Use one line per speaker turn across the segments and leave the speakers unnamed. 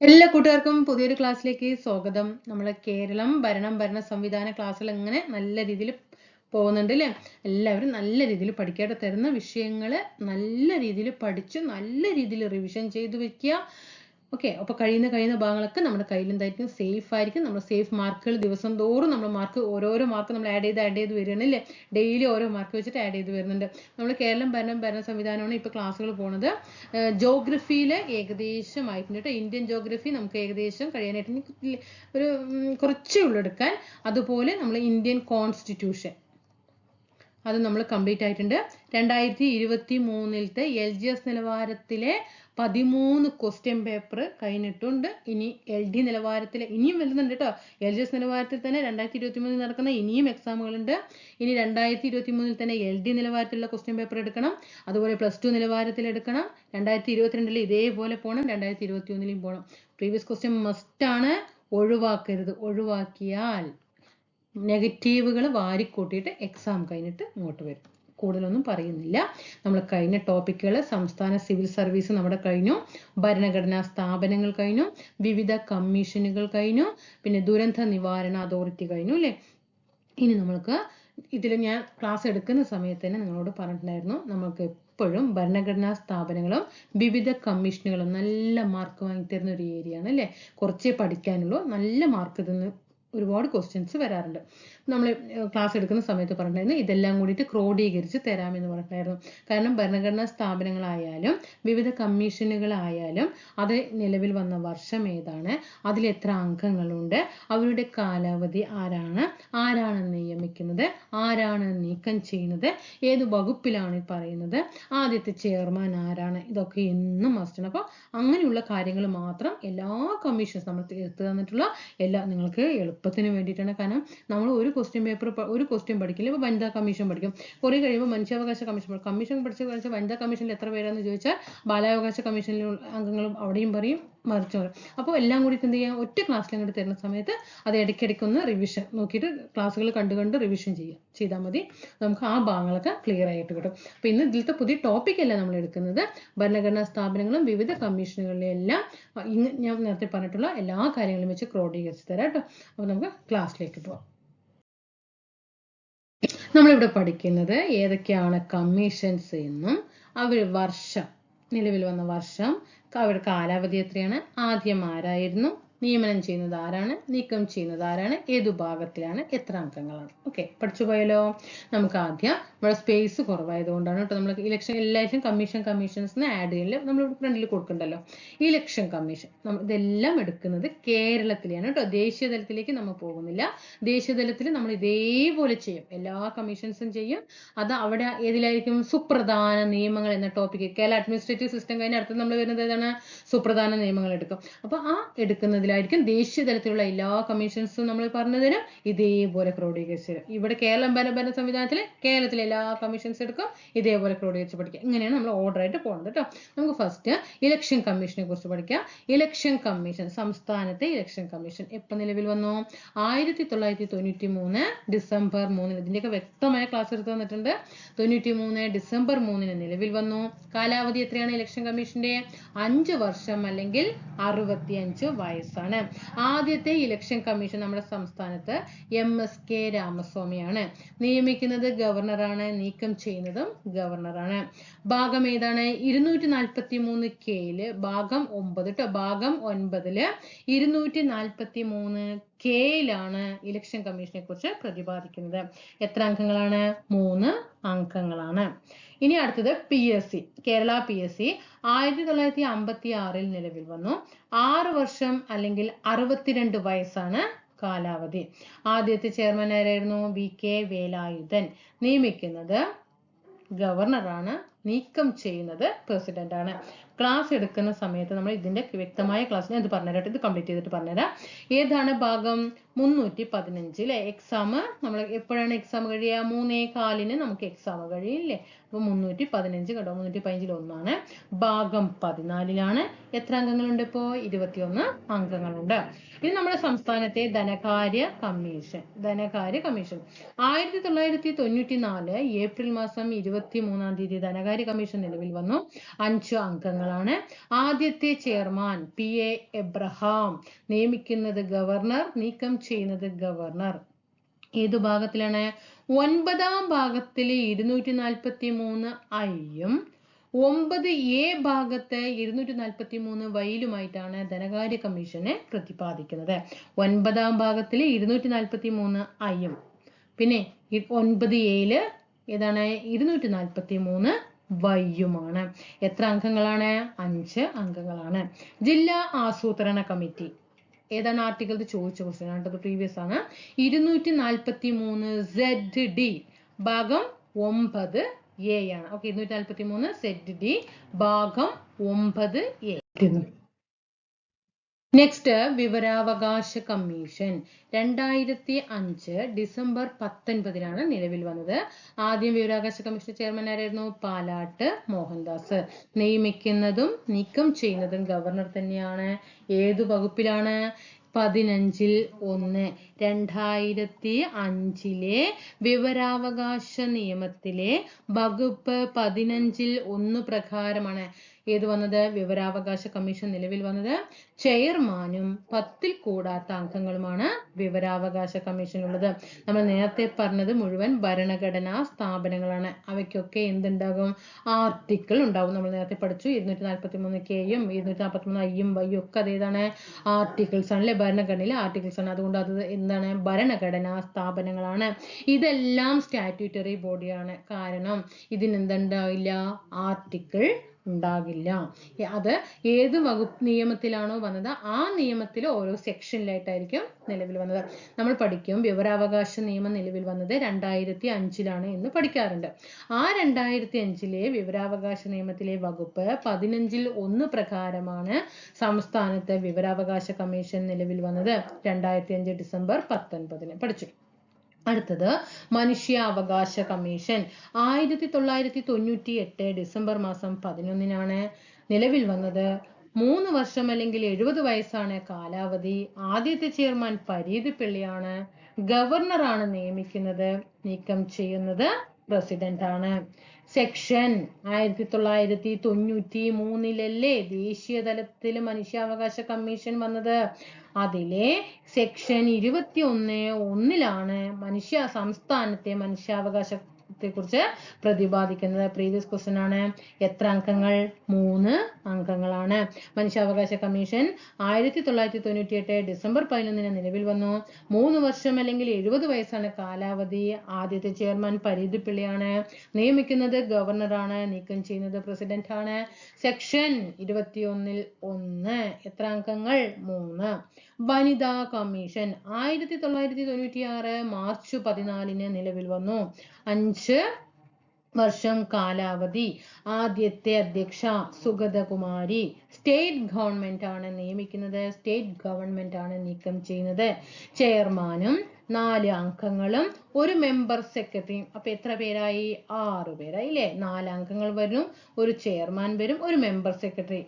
എല്ലാ കൂട്ടുകാർക്കും പുതിയൊരു ക്ലാസ്സിലേക്ക് സ്വാഗതം. നമ്മളെ കേരളം ഭരണം ഭരണ സംവിധാന ക്ലാസ്സിൽ ഇങ്ങനെ നല്ല രീതിയിൽ പോകുന്നുണ്ട് അല്ലേ എല്ലാവരും നല്ല രീതിയിൽ പഠിക്കേണ്ട തരുന്ന വിഷയങ്ങൾ നല്ല രീതിയിൽ പഠിച്ച് നല്ല രീതിയിൽ റിവിഷൻ ചെയ്തു വെക്കുക. ഓക്കെ അപ്പോൾ കഴിയുന്ന കഴിയുന്ന ഭാഗങ്ങളൊക്കെ നമ്മുടെ കയ്യിലുണ്ടായിരിക്കും സേഫ് ആയിരിക്കും. നമ്മൾ സേഫ് മാർക്കുകൾ ദിവസം തോറും നമ്മൾ മാർക്ക് ഓരോരോ മാർക്ക് നമ്മൾ ആഡ് ചെയ്ത് ആഡ് ചെയ്ത് വരികയാണ് അല്ലേ? ഡെയിലി ഓരോ മാർക്ക് വെച്ചിട്ട് ആഡ് ചെയ്ത് വരുന്നുണ്ട്. നമ്മൾ കേരളം ഭരണം ഭരണ സംവിധാനമാണ് ഇപ്പോൾ ക്ലാസ്സുകൾ പോകുന്നത് ജോഗ്രഫിയിൽ ഏകദേശം ആയിട്ടുണ്ട് കേട്ടോ ഇന്ത്യൻ ജോഗ്രഫി നമുക്ക് ഏകദേശം കഴിയാനായിട്ട് ഒരു കുറച്ചേ ഉള്ളൂ എടുക്കാൻ. അതുപോലെ നമ്മൾ ഇന്ത്യൻ കോൺസ്റ്റിറ്റ്യൂഷൻ അത് നമ്മൾ കംപ്ലീറ്റ് ആയിട്ടുണ്ട്. രണ്ടായിരത്തി ഇരുപത്തി മൂന്നിലത്തെ എൽ ജി എസ് നിലവാരത്തിലെ പതിമൂന്ന് ക്വസ്റ്റ്യൻ പേപ്പർ കഴിഞ്ഞിട്ടുണ്ട്. ഇനി എൽ ഡി നിലവാരത്തിലെ ഇനിയും വരുന്നുണ്ട് കേട്ടോ. എൽ ജി എസ് നിലവാരത്തിൽ തന്നെ രണ്ടായിരത്തി ഇരുപത്തി മൂന്നിൽ നടക്കുന്ന ഇനിയും എക്സാമുകളുണ്ട് ഇനി രണ്ടായിരത്തി ഇരുപത്തി മൂന്നിൽ തന്നെ എൽ ഡി നിലവാരത്തിലുള്ള ക്വസ്റ്റ്യൻ പേപ്പർ എടുക്കണം. അതുപോലെ പ്ലസ് ടു നിലവാരത്തിൽ എടുക്കണം. രണ്ടായിരത്തി ഇരുപത്തിരണ്ടിൽ ഇതേപോലെ പോകണം രണ്ടായിരത്തി ഇരുപത്തി ഒന്നിലും പോകണം പ്രീവിയസ് ക്വസ്റ്റ്യൻ മസ്റ്റാണ് ഒഴിവാക്കരുത്. ഒഴിവാക്കിയാൽ നെഗറ്റീവുകൾ വാരിക്കൂട്ടിയിട്ട് എക്സാം കഴിഞ്ഞിട്ട് ഇങ്ങോട്ട് വരും. കൂടുതലൊന്നും പറയുന്നില്ല. നമ്മൾ കഴിഞ്ഞ ടോപ്പിക്കുകൾ സംസ്ഥാന സിവിൽ സർവീസ് നമ്മുടെ കഴിഞ്ഞു. ഭരണഘടനാ സ്ഥാപനങ്ങൾ കഴിഞ്ഞു. വിവിധ കമ്മീഷനുകൾ കഴിഞ്ഞു. പിന്നെ ദുരന്ത നിവാരണ അതോറിറ്റി കഴിഞ്ഞു അല്ലേ? ഇനി നമ്മൾക്ക് ഇതിൽ ഞാൻ ക്ലാസ് എടുക്കുന്ന സമയത്ത് തന്നെ നിങ്ങളോട് പറഞ്ഞിട്ടുണ്ടായിരുന്നു. നമുക്ക് എപ്പോഴും ഭരണഘടനാ സ്ഥാപനങ്ങളും വിവിധ കമ്മീഷനുകളും നല്ല മാർക്ക് വാങ്ങി തരുന്ന ഒരു ഏരിയ ആണ് അല്ലേ? കുറച്ചേ പഠിക്കാനുള്ളൂ. നല്ല മാർക്ക് ഇതിന്ന് ഒരുപാട് ക്വസ്റ്റ്യൻസ് വരാറുണ്ട്. നമ്മൾ ക്ലാസ് എടുക്കുന്ന സമയത്ത് പറഞ്ഞിട്ടുണ്ടായിരുന്നു ഇതെല്ലാം കൂടിയിട്ട് ക്രോഡീകരിച്ച് തരാമെന്ന് പറഞ്ഞിട്ടുണ്ടായിരുന്നു. കാരണം ഭരണഘടനാ സ്ഥാപനങ്ങളായാലും വിവിധ കമ്മീഷനുകളായാലും അത് നിലവിൽ വന്ന വർഷം ഏതാണ് അതിൽ എത്ര അംഗങ്ങളുണ്ട് അവരുടെ കാലാവധി ആരാണ് ആരാണ് നിയമിക്കുന്നത് ആരാണ് നീക്കം ചെയ്യുന്നത് ഏത് വകുപ്പിലാണ് പറയുന്നത് ആദ്യത്തെ ചെയർമാൻ ആരാണ് ഇതൊക്കെ എന്നും മസ്റ്റാണ് അപ്പോൾ അങ്ങനെയുള്ള കാര്യങ്ങൾ മാത്രം എല്ലാ കമ്മീഷൻസ് നമ്മൾ തന്നിട്ടുള്ള എല്ലാ നിങ്ങൾക്ക് എളുപ്പത്തിന് വേണ്ടിയിട്ടാണ്. കാരണം നമ്മൾ ഒരു ക്വസ്റ്റ്യൻ പേപ്പർ ഒരു ക്വസ്റ്റ്യൻ പഠിക്കില്ല. ഇപ്പോൾ വനിതാ കമ്മീഷൻ പഠിക്കും. കുറേ കഴിയുമ്പോൾ മനുഷ്യാവകാശ കമ്മീഷൻ കമ്മീഷൻ പഠിച്ച് പഠിച്ച വനിതാ കമ്മീഷനിൽ എത്ര പേരാന്ന് ചോദിച്ചാൽ ബാലാവകാശ കമ്മീഷനിൽ അംഗങ്ങളും അവിടെയും പറയും മറിച്ചു പറയും. അപ്പോൾ എല്ലാം കൂടി എന്ത് ചെയ്യാം? ഒറ്റ ക്ലാസ്സിൽ അങ്ങോട്ട് തരുന്ന സമയത്ത് അത് ഇടയ്ക്കിടയ്ക്ക് ഒന്ന് റിവിഷൻ നോക്കിയിട്ട് ക്ലാസ്സുകൾ കണ്ടു കണ്ട് റിവിഷൻ ചെയ്യാം. ചെയ്താൽ മതി. നമുക്ക് ആ ഭാഗങ്ങളൊക്കെ ക്ലിയർ ആയിട്ട് കിട്ടും. അപ്പോൾ ഇന്ന് ഇതിലത്തെ പുതിയ ടോപ്പിക് അല്ല നമ്മൾ എടുക്കുന്നത്? ഭരണഘടനാ സ്ഥാപനങ്ങളും വിവിധ കമ്മീഷനുകളിലെ എല്ലാം ഞാൻ നേരത്തെ പറഞ്ഞിട്ടുള്ള എല്ലാ കാര്യങ്ങളും വെച്ച് ക്രോഡീകരിച്ച് തരാം കേട്ടോ. അപ്പോൾ നമുക്ക് ക്ലാസ്സിലേക്ക് പോവാം. നമ്മളിവിടെ പഠിക്കുന്നത് ഏതൊക്കെയാണ് കമ്മീഷൻസ് എന്നും അവർ വർഷം നിലവിൽ വന്ന വർഷം അവരുടെ കാലാവധി എത്രയാണ് ആദ്യം ആരായിരുന്നു നിയമനം ചെയ്യുന്നത് ആരാണ്? നീക്കം ചെയ്യുന്നത് ആരാണ്? ഏതു ഭാഗത്തിലാണ്? എത്ര അംഗങ്ങളാണ്? ഓക്കെ പഠിച്ചു പോയാലോ? നമുക്ക് ആദ്യം നമ്മുടെ സ്പേസ് കുറവായതുകൊണ്ടാണ് കേട്ടോ നമ്മൾ ഇലക്ഷൻ എല്ലാവരും കമ്മീഷൻ കമ്മീഷൻസ് ആഡ് ചെയ്യില്ല നമ്മൾ ഫ്രണ്ടിൽ കൊടുക്കണ്ടല്ലോ. ഇലക്ഷൻ കമ്മീഷൻ നമ്മൾ ഇതെല്ലാം എടുക്കുന്നത് കേരളത്തിലാണ് കേട്ടോ. ദേശീയ തലത്തിലേക്ക് നമ്മൾ പോകുന്നില്ല. ദേശീയ തലത്തിൽ നമ്മൾ ഇതേപോലെ ചെയ്യും. എല്ലാ കമ്മീഷൻസും ചെയ്യും. അത് അവിടെ ഏതിലായിരിക്കും? സുപ്രധാന നിയമങ്ങൾ എന്ന ടോപ്പിക്ക് കേരള അഡ്മിനിസ്ട്രേറ്റീവ് സിസ്റ്റം കഴിഞ്ഞ അടുത്ത് നമ്മൾ വരുന്നത് ഏതാണ്? സുപ്രധാന നിയമങ്ങൾ എടുക്കും. അപ്പൊ ആ എടുക്കുന്നതിലായിരിക്കും ദേശീയ തലത്തിലുള്ള എല്ലാ കമ്മീഷൻസും നമ്മൾ പറഞ്ഞതിന് ഇതേപോലെ ക്രോഡീകരിച്ച് ഇവിടെ കേരളം ഭരണ ഭരണ സംവിധാനത്തിൽ കേരളത്തിലെ എല്ലാ കമ്മീഷൻസ് എടുക്കും ഇതേപോലെ ക്രോഡീകരിച്ച് പഠിക്കുക. ഇങ്ങനെയാണ് നമ്മൾ ഓർഡർ ആയിട്ട് പോകുന്നത് കേട്ടോ നമുക്ക് ഫസ്റ്റ് ഇലക്ഷൻ കമ്മീഷനെ കുറിച്ച് പഠിക്കാം. ഇലക്ഷൻ കമ്മീഷൻ സംസ്ഥാനത്തെ ഇലക്ഷൻ കമ്മീഷൻ എപ്പോൾ നിലവിൽ വന്നു? ആയിരത്തി തൊള്ളായിരത്തി തൊണ്ണൂറ്റി മൂന്ന് ഡിസംബർ മൂന്നിന്. ഇതിന്റെയൊക്കെ വ്യക്തമായ ക്ലാസ് എടുത്ത് തന്നിട്ടുണ്ട്. തൊണ്ണൂറ്റി മൂന്ന് ഡിസംബർ മൂന്നിന് നിലവിൽ വന്നു. കാലാവധി എത്രയാണ് ഇലക്ഷൻ കമ്മീഷന്റെ അഞ്ച് വർഷം അല്ലെങ്കിൽ അറുപത്തിയഞ്ച് വയസ്സാണ്. ആദ്യത്തെ ഇലക്ഷൻ കമ്മീഷൻ നമ്മുടെ സംസ്ഥാനത്ത് എം എസ് കെ രാമസ്വാമിയാണ്. നിയമിക്കുന്നത് ഗവർണറാണ് നീക്കം ചെയ്യുന്നതും ഗവർണറാണ് ഭാഗം ഏതാണ്? ഇരുന്നൂറ്റി നാൽപ്പത്തി മൂന്ന് കെയിൽ ഭാഗം ഒമ്പത് കേട്ടോ ഭാഗം ഒൻപതിൽ ഇരുന്നൂറ്റി നാൽപ്പത്തി മൂന്ന് കെയിലാണ് ഇലക്ഷൻ കമ്മീഷനെ കുറിച്ച് പ്രതിപാദിക്കുന്നത്. എത്ര അംഗങ്ങളാണ്? മൂന്ന് അംഗങ്ങളാണ്. ഇനി അടുത്തത് P S C Kerala P S C ആയിരത്തി തൊള്ളായിരത്തി അമ്പത്തി ആറിൽ നിലവിൽ വന്നു. ആറ് വർഷം അല്ലെങ്കിൽ അറുപത്തിരണ്ട് വയസ്സാണ് കാലാവധി. ആദ്യത്തെ ചെയർമാൻ ആരായിരുന്നു? V K Velayudhan. നിയമിക്കുന്നത് ഗവർണറാണ് നീക്കം ചെയ്യുന്നത് പ്രസിഡന്റ് ആണ്. ക്ലാസ് എടുക്കുന്ന സമയത്ത് നമ്മൾ ഇതിന്റെ വ്യക്തമായ ക്ലാസ് ഞാൻ ഇത് പറഞ്ഞുതരാം ഇത് കംപ്ലീറ്റ് ചെയ്തിട്ട് പറഞ്ഞുതരാം. ഏതാണ് ഭാഗം? മുന്നൂറ്റി പതിനഞ്ച് അല്ലെ എക്സാം നമ്മൾ എപ്പോഴാണ് എക്സാം കഴിയുക? മൂന്നേ കാലിന് നമുക്ക് എക്സാം കഴിയില്ലേ? അപ്പൊ മുന്നൂറ്റി പതിനഞ്ച് കേട്ടോ മുന്നൂറ്റി പതിനഞ്ചിൽ ഒന്നാണ്. ഭാഗം പതിനാലിലാണ്. എത്ര അംഗങ്ങളുണ്ട് ഇപ്പോ? ഇരുപത്തിയൊന്ന് അംഗങ്ങളുണ്ട്. ഇത് നമ്മുടെ സംസ്ഥാനത്തെ ധനകാര്യ കമ്മീഷൻ. ധനകാര്യ കമ്മീഷൻ. ആയിരത്തി തൊള്ളായിരത്തി തൊണ്ണൂറ്റി നാല് ഏപ്രിൽ മാസം ഇരുപത്തി മൂന്നാം തീയതി ധനകാര്യ ധനകാര്യ കമ്മീഷൻ നിലവിൽ വന്നു. അഞ്ച് അംഗങ്ങളാണ്. ആദ്യത്തെ ചെയർമാൻ പി എ എബ്രഹാം നിയമിക്കുന്നത് ഗവർണർ നീക്കം ചെയ്യുന്നത് ഗവർണർ. ഏതു ഭാഗത്തിലാണ്? ഒൻപതാം ഭാഗത്തിലെ ഇരുന്നൂറ്റി നാൽപ്പത്തി മൂന്ന് ഐയും ഒമ്പത് എ ഭാഗത്തെ ഇരുന്നൂറ്റി നാൽപ്പത്തി മൂന്ന് വൈയിലുമായിട്ടാണ് ധനകാര്യ കമ്മീഷനെ പ്രതിപാദിക്കുന്നത്. ഒൻപതാം ഭാഗത്തിലെ ഇരുന്നൂറ്റി നാൽപ്പത്തി മൂന്ന് ഐയും. പിന്നെ ഒൻപത് എയിൽ ഏതാണ്? ഇരുന്നൂറ്റി നാൽപ്പത്തി മൂന്ന് വൈയുമാണ്. എത്ര അംഗങ്ങളാണ്? അഞ്ച് അംഗങ്ങളാണ്. ജില്ലാ ആസൂത്രണ കമ്മിറ്റി. ഏതാണ് ആർട്ടിക്കിൾ ചോദിച്ച ക്വസ്റ്റ്യൻ ആണ് പ്രീവിയസ് ആണ്. ഇരുന്നൂറ്റി നാൽപ്പത്തി മൂന്ന് സെഡ് ഡി ഭാഗം ഒമ്പത് എ ആണ്. ഓക്കെ ഇരുന്നൂറ്റി നാൽപ്പത്തി മൂന്ന് സെഡ് ഡി ഭാഗം ഒമ്പത് എ നെക്സ്റ്റ് വിവരാവകാശ കമ്മീഷൻ. രണ്ടായിരത്തി അഞ്ച് ഡിസംബർ പത്തൊൻപതിനാണ് നിലവിൽ വന്നത്. ആദ്യം വിവരാവകാശ കമ്മീഷൻ ചെയർമാൻ ആരായിരുന്നു? പാലാട്ട് മോഹൻദാസ്. നിയമിക്കുന്നതും നീക്കം ചെയ്യുന്നതും ഗവർണർ തന്നെയാണ്. ഏതു വകുപ്പിലാണ്? പതിനഞ്ചിൽ ഒന്ന്. രണ്ടായിരത്തി അഞ്ചിലെ വിവരാവകാശ നിയമത്തിലെ വകുപ്പ് പതിനഞ്ചിൽ ഒന്ന് പ്രകാരമാണ്. ഏത് വന്നത്? വിവരാവകാശ കമ്മീഷൻ നിലവിൽ വന്നത് ചെയർമാനും പത്തിൽ കൂടാത്ത അംഗങ്ങളുമാണ് വിവരാവകാശ കമ്മീഷനുള്ളത്. നമ്മൾ നേരത്തെ പറഞ്ഞത് മുഴുവൻ ഭരണഘടനാ സ്ഥാപനങ്ങളാണ്. അവയ്ക്കൊക്കെ എന്തുണ്ടാകും? ആർട്ടിക്കിൾ ഉണ്ടാവും. നമ്മൾ നേരത്തെ പഠിച്ചു. ഇരുന്നൂറ്റി നാൽപ്പത്തി മൂന്ന് കെയും ഇരുന്നൂറ്റി നാൽപ്പത്തി മൂന്ന് ഐയും വൈയും ഒക്കെ അതേതാണ് ആർട്ടിക്കിൾസ് ആണ് അല്ലെ? ഭരണഘടനയിലെ ആർട്ടിക്കിൾസ് ആണ്. അതുകൊണ്ട് അത് എന്താണ്? ഭരണഘടനാ സ്ഥാപനങ്ങളാണ്. ഇതെല്ലാം സ്റ്റാറ്റ്യൂട്ടറി ബോഡിയാണ്. കാരണം ഇതിന് എന്തുണ്ടാവില്ല? ആർട്ടിക്കിൾ ഉണ്ടാകില്ല അത് ഏത് വകുപ്പ് നിയമത്തിലാണോ വന്നത് ആ നിയമത്തിൽ ഓരോ സെക്ഷനിലായിട്ടായിരിക്കും നിലവിൽ വന്നത്. നമ്മൾ പഠിക്കും വിവരാവകാശ നിയമം നിലവിൽ വന്നത് രണ്ടായിരത്തി അഞ്ചിലാണ് എന്ന് പഠിക്കാറുണ്ട്. ആ രണ്ടായിരത്തി അഞ്ചിലെ വിവരാവകാശ നിയമത്തിലെ വകുപ്പ് പതിനഞ്ചിൽ ഒന്ന് പ്രകാരമാണ് സംസ്ഥാനത്തെ വിവരാവകാശ കമ്മീഷൻ നിലവിൽ വന്നത്. രണ്ടായിരത്തി അഞ്ച് ഡിസംബർ പത്തൊൻപതിന് പഠിച്ചു. അടുത്തത് മനുഷ്യാവകാശ കമ്മീഷൻ. ആയിരത്തി തൊള്ളായിരത്തി തൊണ്ണൂറ്റി എട്ട് ഡിസംബർ മാസം പതിനൊന്നിനാണ് നിലവിൽ വന്നത്. മൂന്ന് വർഷം അല്ലെങ്കിൽ എഴുപത് വയസ്സാണ് കാലാവധി. ആദ്യത്തെ ചെയർമാൻ പരീത് പിള്ളിയാണ് ഗവർണറാണ് നിയമിക്കുന്നത്. നീക്കം ചെയ്യുന്നത് പ്രസിഡന്റ് ആണ് സെക്ഷൻ ആയിരത്തി തൊള്ളായിരത്തി തൊണ്ണൂറ്റി മൂന്നിലല്ലേ ദേശീയ തലത്തിൽ മനുഷ്യാവകാശ കമ്മീഷൻ വന്നത്? അതിലെ സെക്ഷൻ ഇരുപത്തി ഒന്ന് ഒന്നിലാണ് മനുഷ്യ സംസ്ഥാനത്തെ മനുഷ്യാവകാശത്തെ കുറിച്ച് പ്രതിപാദിക്കുന്നത്. പ്രീവിയസ് ക്വസ്റ്റൻ ആണ്. എത്ര അംഗങ്ങൾ? മൂന്ന് അംഗങ്ങളാണ്. മനുഷ്യാവകാശ കമ്മീഷൻ ആയിരത്തി തൊള്ളായിരത്തി തൊണ്ണൂറ്റി എട്ട് ഡിസംബർ പതിനൊന്നിന് നിലവിൽ വന്നു. മൂന്ന് വർഷം അല്ലെങ്കിൽ എഴുപത് വയസ്സാണ് കാലാവധി. ആദ്യത്തെ ചെയർമാൻ പരിതി പിള്ളയാണ്. നിയമിക്കുന്നത് ഗവർണറാണ്. നീക്കം ചെയ്യുന്നത് പ്രസിഡന്റ് ആണ് സെക്ഷൻ ഇരുപത്തിയൊന്നിൽ ഒന്ന്. എത്ര അംഗങ്ങൾ? മൂന്ന്. വനിതാ കമ്മീഷൻ. ആയിരത്തി തൊള്ളായിരത്തി തൊണ്ണൂറ്റി ആറ് മാർച്ച് പതിനാലിന് നിലവിൽ വന്നു. അഞ്ച് വർഷം കാലാവധി. ആദ്യത്തെ അധ്യക്ഷ സുഗതകുമാരി. സ്റ്റേറ്റ് ഗവൺമെന്റ് ആണ് നിയമിക്കുന്നത്. സ്റ്റേറ്റ് ഗവൺമെന്റ് ആണ് നീക്കം ചെയ്യുന്നത്. ചെയർമാനും നാല് അംഗങ്ങളും ഒരു മെമ്പർ സെക്രട്ടറിയും അപ്പൊ എത്ര പേരായി? ആറ് പേരായി അല്ലേ നാല് അംഗങ്ങൾ വരും ഒരു ചെയർമാൻ വരും ഒരു മെമ്പർ സെക്രട്ടറി.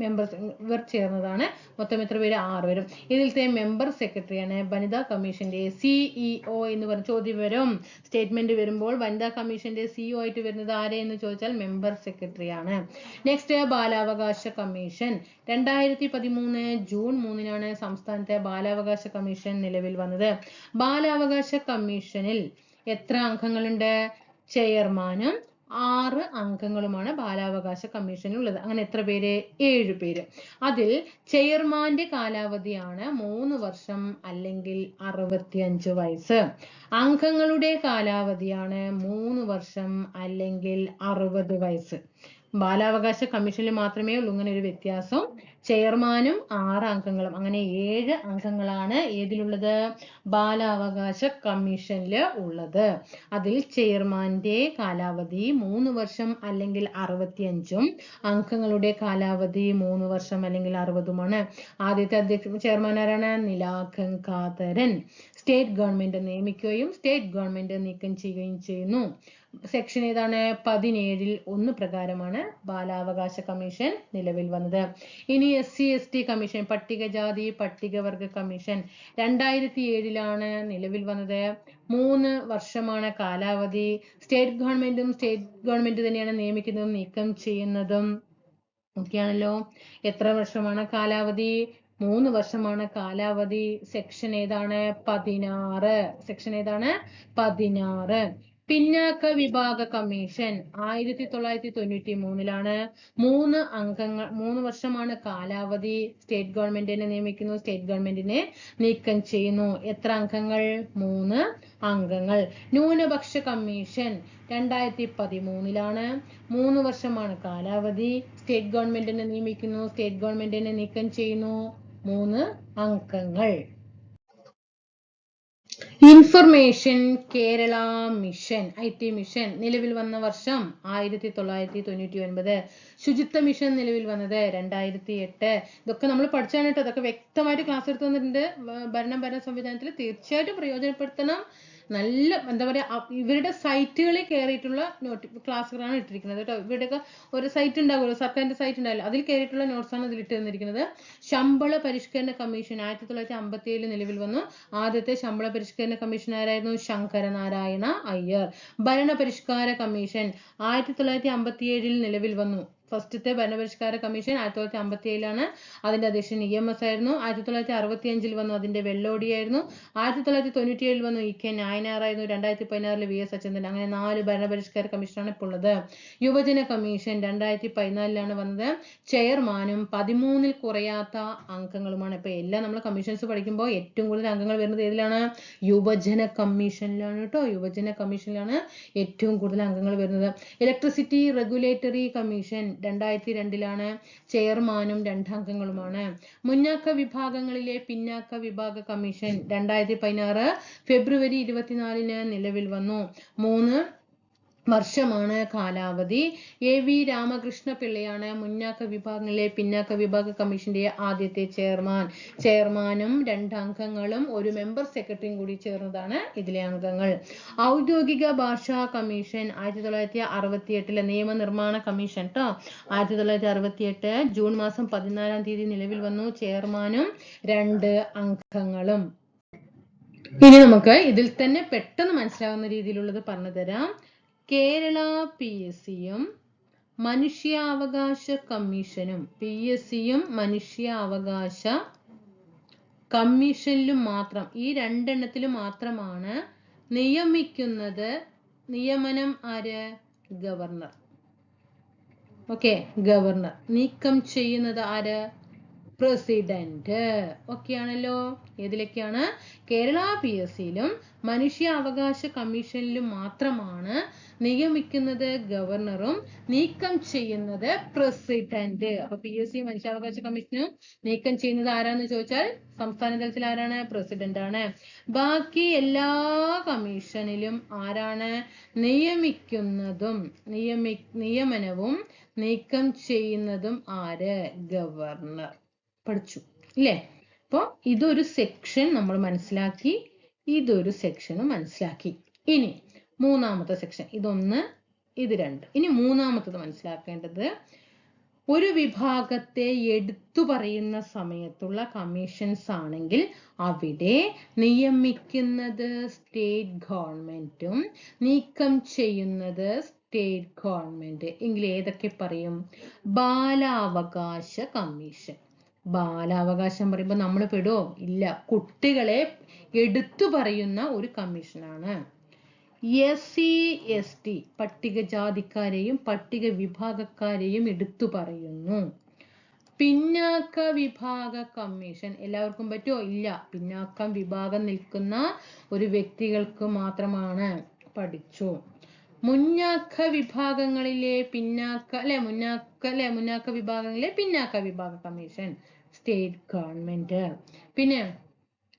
മെമ്പർ ഇവർ ചേർന്നതാണ്. മൊത്തം എത്ര പേര്? ആറ് പേരും. ഇതിലത്തെ മെമ്പർ സെക്രട്ടറിയാണ് വനിതാ കമ്മീഷന്റെ സിഇഒ എന്ന് പറഞ്ഞ ചോദ്യം വരും. സ്റ്റേറ്റ്മെന്റ് വരുമ്പോൾ വനിതാ കമ്മീഷന്റെ സിഇഒ ആയിട്ട് വരുന്നത് ആരെ എന്ന് ചോദിച്ചാൽ മെമ്പർ സെക്രട്ടറിയാണ് നെക്സ്റ്റ് ബാലാവകാശ കമ്മീഷൻ രണ്ടായിരത്തി പതിമൂന്ന് ജൂൺ മൂന്നിനാണ് സംസ്ഥാനത്തെ ബാലാവകാശ കമ്മീഷൻ നിലവിൽ വന്നത്. ബാലാവകാശ കമ്മീഷനിൽ എത്ര അംഗങ്ങളുണ്ട്? ചെയർമാനും ആറ് അംഗങ്ങളുമാണ് ബാലാവകാശ കമ്മീഷനുള്ളത് അങ്ങനെ എത്ര പേര്? ഏഴ് പേര്. അതിൽ ചെയർമാന്റെ കാലാവധിയാണ് മൂന്ന് വർഷം അല്ലെങ്കിൽ അറുപത്തിയഞ്ച് വയസ്സ്. അംഗങ്ങളുടെ കാലാവധിയാണ് മൂന്ന് വർഷം അല്ലെങ്കിൽ അറുപത് വയസ്സ്. ബാലാവകാശ കമ്മീഷനിൽ മാത്രമേ ഉള്ളൂ. ഇങ്ങനെ ഒരു വ്യത്യാസം. ചെയർമാനും ആറ് അംഗങ്ങളും. അങ്ങനെ ഏഴ് അംഗങ്ങളാണ് ഏതിലുള്ളത്? ബാലാവകാശ കമ്മീഷനിൽ ഉള്ളത്. അതിൽ ചെയർമാന്റെ കാലാവധി മൂന്ന് വർഷം അല്ലെങ്കിൽ അറുപത്തിയഞ്ചും അംഗങ്ങളുടെ കാലാവധി മൂന്ന് വർഷം അല്ലെങ്കിൽ അറുപതുമാണ്. ആദ്യത്തെ അധ്യക്ഷ ചെയർമാൻ ആരാണ്? നിലാഖങ്കാതരൻ സ്റ്റേറ്റ് ഗവൺമെന്റ് നിയമിക്കുകയും സ്റ്റേറ്റ് ഗവൺമെന്റ് നീക്കം ചെയ്യുകയും ചെയ്യുന്നു. സെക്ഷൻ ഏതാണ്? പതിനേഴിൽ ഒന്ന് പ്രകാരമാണ് ബാലാവകാശ കമ്മീഷൻ നിലവിൽ വന്നത്. ഇനി S C S T commission പട്ടികജാതി പട്ടികവർഗ കമ്മീഷൻ രണ്ടായിരത്തി ഏഴിലാണ് നിലവിൽ വന്നത്. മൂന്ന് വർഷമാണ് കാലാവധി. സ്റ്റേറ്റ് ഗവൺമെന്റും സ്റ്റേറ്റ് ഗവൺമെന്റ് തന്നെയാണ് നിയമിക്കുന്നതും നീക്കം ചെയ്യുന്നതും. ഒക്കെയാണല്ലോ എത്ര വർഷമാണ് കാലാവധി? മൂന്ന് വർഷമാണ് കാലാവധി. സെക്ഷൻ ഏതാണ്? പതിനാറ്. സെക്ഷൻ ഏതാണ്? പതിനാറ്. പിന്നാക്ക വിഭാഗ കമ്മീഷൻ ആയിരത്തി തൊള്ളായിരത്തി തൊണ്ണൂറ്റി മൂന്നിലാണ് മൂന്ന് അംഗങ്ങൾ മൂന്ന് വർഷമാണ് കാലാവധി സ്റ്റേറ്റ് ഗവൺമെന്റിനെ നിയമിക്കുന്നു സ്റ്റേറ്റ് ഗവൺമെന്റിനെ നീക്കം ചെയ്യുന്നു. എത്ര അംഗങ്ങൾ? മൂന്ന് അംഗങ്ങൾ. ന്യൂനപക്ഷ കമ്മീഷൻ രണ്ടായിരത്തി പതിമൂന്നിലാണ് മൂന്ന് വർഷമാണ് കാലാവധി. സ്റ്റേറ്റ് ഗവൺമെന്റിനെ നിയമിക്കുന്നു സ്റ്റേറ്റ് ഗവൺമെന്റിനെ നീക്കം ചെയ്യുന്നു. മൂന്ന് അംഗങ്ങൾ. Information Kerala mission I T mission നിലവിൽ വന്ന വർഷം ആയിരത്തി തൊള്ളായിരത്തി തൊണ്ണൂറ്റി ഒൻപത് ശുചിത്വ മിഷൻ നിലവിൽ വന്നത് രണ്ടായിരത്തി എട്ട് ഇതൊക്കെ നമ്മൾ പഠിച്ചാണ് കേട്ടോ. അതൊക്കെ വ്യക്തമായിട്ട് ക്ലാസ് എടുത്തു തന്നിട്ടുണ്ട് ഭരണം ഭരണ സംവിധാനത്തിൽ തീർച്ചയായിട്ടും പ്രയോജനപ്പെടുത്തണം. നല്ല എന്താ പറയാ അ- ഇവരുടെ സൈറ്റുകളിൽ കയറിയിട്ടുള്ള നോട്ടി ക്ലാസ്സുകളാണ് ഇട്ടിരിക്കുന്നത് കേട്ടോ. ഇവരുടെയൊക്കെ ഒരു സൈറ്റ് ഉണ്ടാവുമല്ലോ സർക്കാരിന്റെ സൈറ്റ് ഉണ്ടാവില്ല? അതിൽ കയറിയിട്ടുള്ള നോട്ട്സാണ് ഇതിൽ ഇട്ട് തന്നിരിക്കുന്നത്. ശമ്പള പരിഷ്കരണ കമ്മീഷൻ ആയിരത്തി തൊള്ളായിരത്തി അമ്പത്തി ഏഴിൽ നിലവിൽ വന്നു. ആദ്യത്തെ ശമ്പള പരിഷ്കരണ കമ്മീഷൻ ആരായിരുന്നു? ശങ്കരനാരായണ അയ്യർ. ഭരണ പരിഷ്കാര കമ്മീഷൻ ആയിരത്തി തൊള്ളായിരത്തി അമ്പത്തി ഏഴിൽ നിലവിൽ വന്നു. ഫസ്റ്റത്തെ ഭരണപരിഷ്കാര കമ്മീഷൻ ആയിരത്തി തൊള്ളായിരത്തി അമ്പത്തി ഏഴിലാണ് അതിന്റെ അധ്യക്ഷൻ ഇ എം എസ് ആയിരുന്നു. ആയിരത്തി തൊള്ളായിരത്തി അറുപത്തി അഞ്ചിൽ വന്നു അതിന്റെ വെള്ളോടിയായിരുന്നു. ആയിരത്തി തൊള്ളായിരത്തി തൊണ്ണൂറ്റി ഏഴിൽ വന്നു ഇ കെ നായനാറായിരുന്നു. രണ്ടായിരത്തി പതിനാറിൽ വി എസ് അച്യുതൻ. അങ്ങനെ നാല് ഭരണപരിഷ്കാര കമ്മീഷനാണ് ഇപ്പോൾ ഉള്ളത്. യുവജന കമ്മീഷൻ രണ്ടായിരത്തി പതിനാലിലാണ് വന്നത്. ചെയർമാനും പതിമൂന്നിൽ കുറയാത്ത അംഗങ്ങളുമാണ്. ഇപ്പൊ എല്ലാം നമ്മൾ കമ്മീഷൻസ് പഠിക്കുമ്പോൾ ഏറ്റവും കൂടുതൽ അംഗങ്ങൾ വരുന്നത് ഏതിലാണ്? യുവജന കമ്മീഷനിലാണ് കേട്ടോ. യുവജന കമ്മീഷനിലാണ് ഏറ്റവും കൂടുതൽ അംഗങ്ങൾ വരുന്നത്. ഇലക്ട്രിസിറ്റി റെഗുലേറ്ററി കമ്മീഷൻ രണ്ടായിരത്തി രണ്ടിലാണ് ചെയർമാനും രണ്ടംഗങ്ങളുമാണ്. മുന്നാക്ക വിഭാഗങ്ങളിലെ പിന്നാക്ക വിഭാഗ കമ്മീഷൻ രണ്ടായിരത്തി പതിനാറ് ഫെബ്രുവരി ഇരുപത്തിനാലിന് നിലവിൽ വന്നു. മൂന്ന് വർഷമാണ് കാലാവധി. എ വി രാമകൃഷ്ണ പിള്ളയാണ് മുന്നാക്ക വിഭാഗങ്ങളിലെ പിന്നാക്ക വിഭാഗ കമ്മീഷന്റെ ആദ്യത്തെ ചെയർമാൻ. ചെയർമാനും രണ്ട് അംഗങ്ങളും ഒരു മെമ്പർ സെക്രട്ടറിയും കൂടി ചേർന്നതാണ് ഇതിലെ അംഗങ്ങൾ. ഔദ്യോഗിക ഭാഷാ കമ്മീഷൻ ആയിരത്തി തൊള്ളായിരത്തി അറുപത്തി എട്ടിലെ നിയമനിർമ്മാണ കമ്മീഷൻ കേട്ടോ ആയിരത്തി തൊള്ളായിരത്തി അറുപത്തി എട്ട് ജൂൺ മാസം പതിനാലാം തീയതി നിലവിൽ വന്നു ചെയർമാനും രണ്ട് അംഗങ്ങളും. ഇനി നമുക്ക് ഇതിൽ തന്നെ പെട്ടെന്ന് മനസ്സിലാവുന്ന രീതിയിലുള്ളത് പറഞ്ഞു തരാം കേരള പി എസ് സിയും മനുഷ്യാവകാശ കമ്മീഷനും പി എസ് സിയും മനുഷ്യാവകാശ കമ്മീഷനിലും മാത്രം ഈ രണ്ടെണ്ണത്തിൽ മാത്രമാണ് നിയമിക്കുന്നത് നിയമനം ആര്? ഗവർണർ. Okay governor. നീക്കം ചെയ്യുന്നത് ആര്? പ്രസിഡന്റ്. ഒക്കെയാണല്ലോ ഏതിലൊക്കെയാണ്? കേരള പി എസ് സിയിലും മനുഷ്യാവകാശ കമ്മീഷനിലും മാത്രമാണ് നിയമിക്കുന്നത് ഗവർണറും നീക്കം ചെയ്യുന്നത് പ്രസിഡന്റ്. അപ്പൊ പി എസ് സി മനുഷ്യാവകാശ കമ്മീഷനും നീക്കം ചെയ്യുന്നത് ആരാന്ന് ചോദിച്ചാൽ സംസ്ഥാന തലത്തിൽ ആരാണ്? പ്രസിഡന്റ് ആണ്. ബാക്കി എല്ലാ കമ്മീഷനിലും ആരാണ് നിയമിക്കുന്നതും നിയമി നിയമനവും നീക്കം ചെയ്യുന്നതും ആര്? ഗവർണർ. പഠിച്ചു ഇല്ലേ? അപ്പോൾ ഇതൊരു സെക്ഷൻ നമ്മൾ മനസ്സിലാക്കി ഇതൊരു സെക്ഷനും മനസ്സിലാക്കി. ഇനി മൂന്നാമത്തെ സെക്ഷൻ ഇതൊന്ന് ഇത് രണ്ട്. ഇനി മൂന്നാമത്തത് മനസ്സിലാക്കേണ്ടത് ഒരു വിഭാഗത്തെ എടുത്തു പറയുന്ന സമയത്തുള്ള കമ്മീഷൻസ് ആണെങ്കിൽ അവിടെ നിയമിക്കുന്നത് സ്റ്റേറ്റ് ഗവൺമെന്റും നീക്കം ചെയ്യുന്നത് സ്റ്റേറ്റ് ഗവൺമെന്റ് എങ്കിൽ ഏതൊക്കെ പറയും? ബാലാവകാശ കമ്മീഷൻ ബാലാവകാശം പറയുമ്പോൾ നമ്മൾ പെടുവോ? ഇല്ല. കുട്ടികളെ എടുത്തു പറയുന്ന ഒരു കമ്മീഷനാണ്. എസ് സി എസ് ടി പട്ടികജാതിക്കാരെയും പട്ടിക വിഭാഗക്കാരെയും എടുത്തു പറയുന്നു. പിന്നാക്ക വിഭാഗ കമ്മീഷൻ എല്ലാവർക്കും പറ്റുമോ ഇല്ല. പിന്നാക്കം വിഭാഗം നിൽക്കുന്ന ഒരു വ്യക്തികൾക്ക് മാത്രമാണ് പഠിച്ചു. മുന്നാക്ക വിഭാഗങ്ങളിലെ പിന്നാക്ക അല്ലെ? മുന്നാക്ക അല്ലെ? മുന്നാക്ക വിഭാഗങ്ങളിലെ പിന്നാക്ക വിഭാഗ കമ്മീഷൻ സ്റ്റേറ്റ് ഗവൺമെന്റ്. പിന്നെ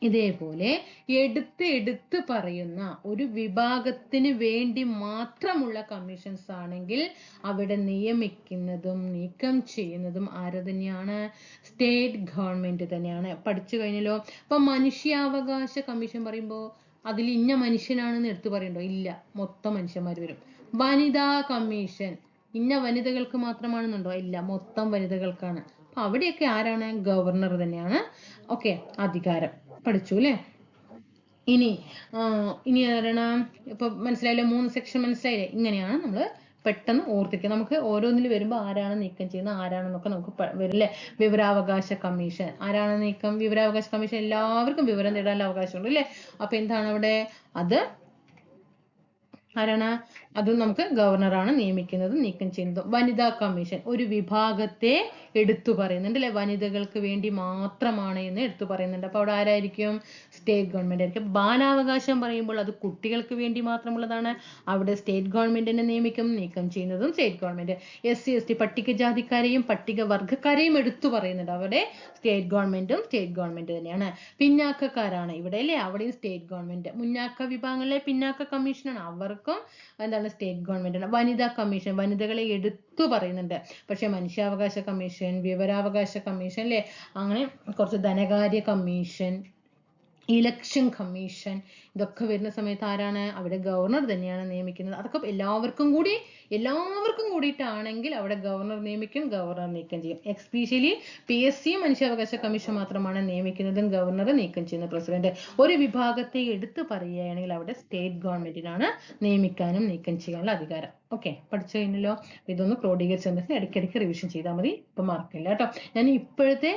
ഇതേപോലെ എടുത്ത് എടുത്ത് പറയുന്ന ഒരു വിഭാഗത്തിന് വേണ്ടി മാത്രമുള്ള കമ്മീഷൻസ് ആണെങ്കിൽ അവിടെ നിയമിക്കുന്നതും നീക്കം ചെയ്യുന്നതും ആര് തന്നെയാണ്? സ്റ്റേറ്റ് ഗവൺമെന്റ് തന്നെയാണ്. പഠിച്ചു കഴിഞ്ഞല്ലോ. അപ്പൊ മനുഷ്യാവകാശ കമ്മീഷൻ പറയുമ്പോൾ അതിൽ ഇന്ന മനുഷ്യനാണെന്ന് എടുത്തു പറയണ്ടോ? ഇല്ല. മൊത്തം മനുഷ്യന്മാർ വരും. വനിതാ കമ്മീഷൻ. ഇന്ന വനിതകൾക്ക് മാത്രമാണെന്നുണ്ടോ? ഇല്ല. മൊത്തം വനിതകൾക്കാണ്. അപ്പൊ അവിടെയൊക്കെ ആരാണ്? ഗവർണർ തന്നെയാണ്. ഓക്കെ. അധികാരം. പഠിച്ചു അല്ലേ? ഇനി ഇനി ആരാണ്? ഇപ്പൊ മനസ്സിലായില്ലേ മൂന്ന് സെക്ഷൻ മനസ്സിലായില്ലേ? ഇങ്ങനെയാണ് നമ്മൾ പെട്ടെന്ന് ഓർത്തിരിക്കുക. നമുക്ക് ഓരോന്നിൽ വരുമ്പോൾ ആരാണ് നീക്കം ചെയ്യുന്നത്? ആരാണെന്നൊക്കെ നമുക്ക് വരില്ലേ വിവരാവകാശ കമ്മീഷൻ. ആരാണ് നീക്കം? വിവരാവകാശ കമ്മീഷൻ എല്ലാവർക്കും വിവരം തേടാനുള്ള അവകാശമുണ്ട് അല്ലേ അപ്പൊ എന്താണ് അവിടെ? അത് ആരാണ്? അത് നമുക്ക് ഗവർണറാണ് നിയമിക്കുന്നത് നീക്കം ചെയ്യുന്നത്. വനിതാ കമ്മീഷൻ ഒരു വിഭാഗത്തെ എടുത്തു പറയുന്നുണ്ട് അല്ലെ? വനിതകൾക്ക് വേണ്ടി മാത്രമാണ് എന്ന് എടുത്തു പറയുന്നുണ്ട്. അപ്പൊ അവിടെ ആരായിരിക്കും? സ്റ്റേറ്റ് ഗവൺമെന്റ് ആയിരിക്കും. ബാലാവകാശം പറയുമ്പോൾ അത് കുട്ടികൾക്ക് വേണ്ടി മാത്രമുള്ളതാണ്. അവിടെ സ്റ്റേറ്റ് ഗവൺമെന്റിനെ നിയമിക്കും നീക്കം ചെയ്യുന്നതും state government S C S T പട്ടികജാതിക്കാരെയും എടുത്തു പറയുന്നുണ്ട്. അവിടെ സ്റ്റേറ്റ് ഗവൺമെന്റും സ്റ്റേറ്റ് ഗവൺമെന്റ് തന്നെയാണ്. പിന്നാക്കക്കാരാണ് ഇവിടെ അല്ലേ? അവിടെയും സ്റ്റേറ്റ് ഗവൺമെന്റ് മുന്നാക്ക വിഭാഗങ്ങളിലെ പിന്നാക്ക കമ്മീഷനാണ് അവർക്കും എന്താണ് സ്റ്റേറ്റ് ഗവൺമെന്റ് ആണ്. വനിതാ കമ്മീഷൻ വനിതകളെ എടുത്തു പറയുന്നുണ്ട്. പക്ഷെ മനുഷ്യാവകാശ കമ്മീഷൻ വിവരാവകാശ കമ്മീഷൻ അല്ലേ അങ്ങനെ കുറച്ച് ധനകാര്യ കമ്മീഷൻ ഇലക്ഷൻ കമ്മീഷൻ ഇതൊക്കെ വരുന്ന സമയത്ത് ആരാണ്? അവിടെ ഗവർണർ തന്നെയാണ് നിയമിക്കുന്നത്. അതൊക്കെ എല്ലാവർക്കും കൂടി എല്ലാവർക്കും കൂടിയിട്ടാണെങ്കിൽ അവിടെ ഗവർണർ നിയമിക്കും ഗവർണർ നീക്കം ചെയ്യും. എക്സ്പീഷ്യലി പി എസ് സി മനുഷ്യാവകാശ കമ്മീഷൻ മാത്രമാണ് നിയമിക്കുന്നതും ഗവർണർ നീക്കം ചെയ്യുന്ന പ്രസിഡന്റ് ഒരു വിഭാഗത്തെ എടുത്തു പറയുകയാണെങ്കിൽ അവിടെ സ്റ്റേറ്റ് ഗവൺമെന്റിനാണ് നിയമിക്കാനും നീക്കം ചെയ്യാനുള്ള അധികാരം. ഓക്കെ പഠിച്ചു കഴിഞ്ഞല്ലോ. ഇതൊന്ന് ക്രോഡീകരിച്ചതിന് ഇടയ്ക്കിടയ്ക്ക് റിവിഷൻ ചെയ്താൽ മതി. ഇപ്പൊ മറക്കില്ല കേട്ടോ. ഞാൻ ഇപ്പോഴത്തെ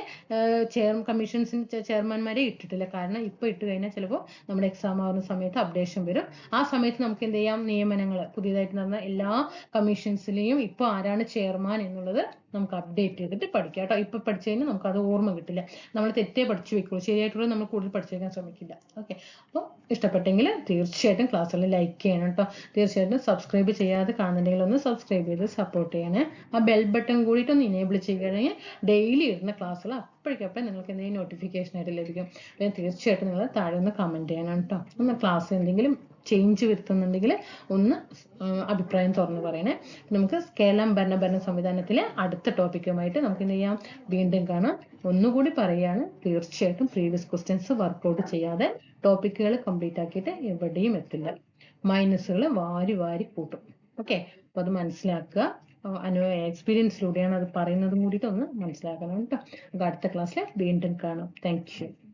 ചെയർ കമ്മീഷൻസിന് ചെയർമാൻമാരെ ഇട്ടിട്ടില്ല. കാരണം ഇപ്പൊ ഇട്ട് കഴിഞ്ഞാൽ ചിലപ്പോൾ നമ്മുടെ എക്സാം ആവുന്ന സമയത്ത് അപ്ഡേഷൻ വരും. ആ സമയത്ത് നമുക്ക് എന്ത് ചെയ്യാം? നിയമനങ്ങൾ പുതിയതായിട്ട് നടന്ന എല്ലാ കമ്മീഷൻസിലെയും ഇപ്പൊ ആരാണ് ചെയർമാൻ എന്നുള്ളത് നമുക്ക് അപ്ഡേറ്റ് ചെയ്തിട്ട് പഠിക്കാം കേട്ടോ. ഇപ്പൊ പഠിച്ചു കഴിഞ്ഞാൽ നമുക്ക് അത് ഓർമ്മ കിട്ടില്ല. നമ്മൾ തെറ്റേ പഠിച്ചു വെക്കുള്ളൂ. ശരിയായിട്ടുള്ളത് നമ്മൾ കൂടുതൽ പഠിച്ചു വെക്കാൻ ശ്രമിക്കില്ല. ഓക്കെ അപ്പോൾ ഇഷ്ടപ്പെട്ടെങ്കിൽ തീർച്ചയായിട്ടും ക്ലാസ്സുകൾ ലൈക്ക് ചെയ്യണം കേട്ടോ. തീർച്ചയായിട്ടും സബ്സ്ക്രൈബ് ചെയ്യാതെ കാണുന്നുണ്ടെങ്കിൽ ഒന്ന് സബ്സ്ക്രൈബ് ചെയ്ത് സപ്പോർട്ട് ചെയ്യണേ. ആ ബെൽ ബട്ടൺ കൂടിയിട്ട് ഒന്ന് ഇനേബിൾ ചെയ്യുകയാണെങ്കിൽ ഡെയിലി ഇടുന്ന ക്ലാസ്സുകൾ അപ്പോഴേക്കപ്പോഴേ നിങ്ങൾക്ക് എന്തെങ്കിലും നോട്ടിഫിക്കേഷൻ ആയിട്ട് ലഭിക്കും. പിന്നെ തീർച്ചയായിട്ടും നിങ്ങൾ താഴെ ഒന്ന് കമന്റ് ചെയ്യണം കേട്ടോ. ഒന്ന് ക്ലാസ് എന്തെങ്കിലും ചേഞ്ച് വരുത്തുന്നുണ്ടെങ്കിൽ ഒന്ന് അഭിപ്രായം തുറന്നു പറയണേ. നമുക്ക് കേരളം ഭരണഭരണ സംവിധാനത്തിലെ അടുത്ത ടോപ്പിക്കുമായിട്ട് നമുക്ക് എന്ത് ചെയ്യാം? വീണ്ടും കാണാം. ഒന്നുകൂടി പറയാണ് തീർച്ചയായിട്ടും പ്രീവിയസ് ക്വസ്റ്റ്യൻസ് വർക്കൗട്ട് ചെയ്യാതെ ടോപ്പിക്കുകൾ കംപ്ലീറ്റ് ആക്കിയിട്ട് എവിടെയും എത്തില്ല. മൈനസുകൾ വാരി വാരി കൂട്ടും. ഓക്കെ അപ്പൊ അത് മനസ്സിലാക്കുക. അനു എക്സ്പീരിയൻസിലൂടെയാണ് അത് പറയുന്നതും കൂടിയിട്ട് ഒന്ന് മനസ്സിലാക്കണം കേട്ടോ. അടുത്ത ക്ലാസ്സിൽ വീണ്ടും കാണാം. താങ്ക്